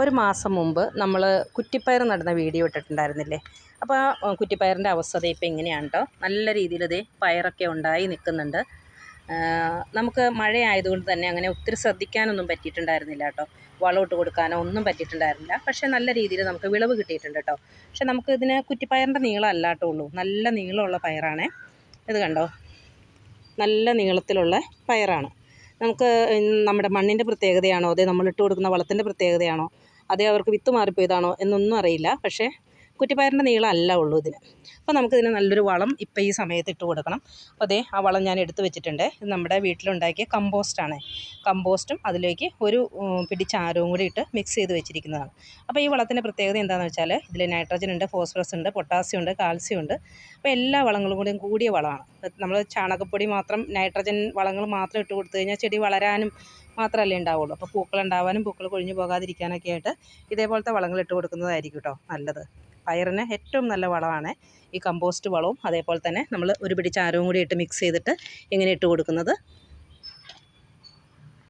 ഒരു മാസം മുമ്പ് നമ്മൾ കുറ്റിപ്പയർ നടന്ന വീഡിയോ ഇട്ടിട്ടുണ്ടായിരുന്നില്ലേ? അപ്പോൾ ആ കുറ്റിപ്പയറിന്റെ അവസ്ഥ ഇപ്പോൾ എങ്ങനെയാണ് കേട്ടോ നല്ല രീതിയിൽ ഇതേ പയറൊക്കെ ഉണ്ടായി നിൽക്കുന്നുണ്ട്. നമുക്ക് മഴ ആയതുകൊണ്ട് തന്നെ അങ്ങനെ ഒത്തിരി ശ്രദ്ധിക്കാനൊന്നും പറ്റിയിട്ടുണ്ടായിരുന്നില്ല കേട്ടോ വളമിട്ട് കൊടുക്കാനോ ഒന്നും പറ്റിയിട്ടുണ്ടായിരുന്നില്ല. പക്ഷേ നല്ല രീതിയിൽ നമുക്ക് വിളവ് കിട്ടിയിട്ടുണ്ട് കേട്ടോ പക്ഷേ നമുക്ക് ഇതിന് കുറ്റിപ്പയറിന്റെ നീളം അല്ലാട്ടോ ഉള്ളൂ. നല്ല നീളമുള്ള പയറാണേ. ഇത് കണ്ടോ? നല്ല നീളത്തിലുള്ള പയറാണ്. നമുക്ക് നമ്മുടെ മണ്ണിന്റെ പ്രത്യേകതയാണോ? അതേ നമ്മളിട്ട് കൊടുക്കുന്ന വളത്തിന്റെ പ്രത്യേകതയാണോ? അതേ അവർക്ക് വിത്ത് മാറിപ്പോയതാണോ? എന്നൊന്നും അറിയില്ല. പക്ഷേ കുറ്റിപ്പയറിന്റെ നീളം അല്ല ഉള്ളൂ ഇതിന്. അപ്പോൾ നമുക്കിതിന് നല്ലൊരു വളം ഇപ്പോൾ ഈ സമയത്ത് ഇട്ട് കൊടുക്കണം. അപ്പോൾ അതേ ആ വളം ഞാൻ എടുത്ത് വെച്ചിട്ടുണ്ട്. ഇത് നമ്മുടെ വീട്ടിലുണ്ടാക്കിയ കമ്പോസ്റ്റാണ്. കമ്പോസ്റ്റും അതിലേക്ക് ഒരു പിടിച്ചാരവും പിടി ചാരവും കൂടി ഇട്ട് മിക്സ് ചെയ്ത് വെച്ചിരിക്കുന്നതാണ്. അപ്പോൾ ഈ വളത്തിന്റെ പ്രത്യേകത എന്താണെന്ന് വെച്ചാൽ ഇതിൽ നൈട്രജൻ ഉണ്ട് ഫോസ്ഫറസ് ഉണ്ട് പൊട്ടാസ്യം ഉണ്ട് കാൽസ്യം ഉണ്ട്. അപ്പോൾ എല്ലാ വളങ്ങളും കൂടിയും കൂടിയ വളമാണ്. നമ്മൾ ചാണകപ്പൊടി മാത്രം നൈട്രജൻ വളങ്ങൾ മാത്രം ഇട്ട് കൊടുത്തു കഴിഞ്ഞാൽ ചെടി വളരാനും മാത്രമല്ലേ ഉണ്ടാവുള്ളൂ. അപ്പോൾ പൂക്കൾ ഉണ്ടാവാനും പൂക്കൾ കൊഴിഞ്ഞു പോകാതിരിക്കാനൊക്കെ ആയിട്ട് ഇതേപോലത്തെ വളങ്ങൾ ഇട്ട് കൊടുക്കുന്നതായിരിക്കും കേട്ടോ നല്ലത്. പയറിന് ഏറ്റവും നല്ല വളമാണ് ഈ കമ്പോസ്റ്റ് വളവും. അതേപോലെ തന്നെ നമ്മൾ ഒരു പിടി ചാരവും കൂടി ഇട്ട് മിക്സ് ചെയ്തിട്ട് ഇങ്ങനെ ഇട്ട് കൊടുക്കുന്നത്.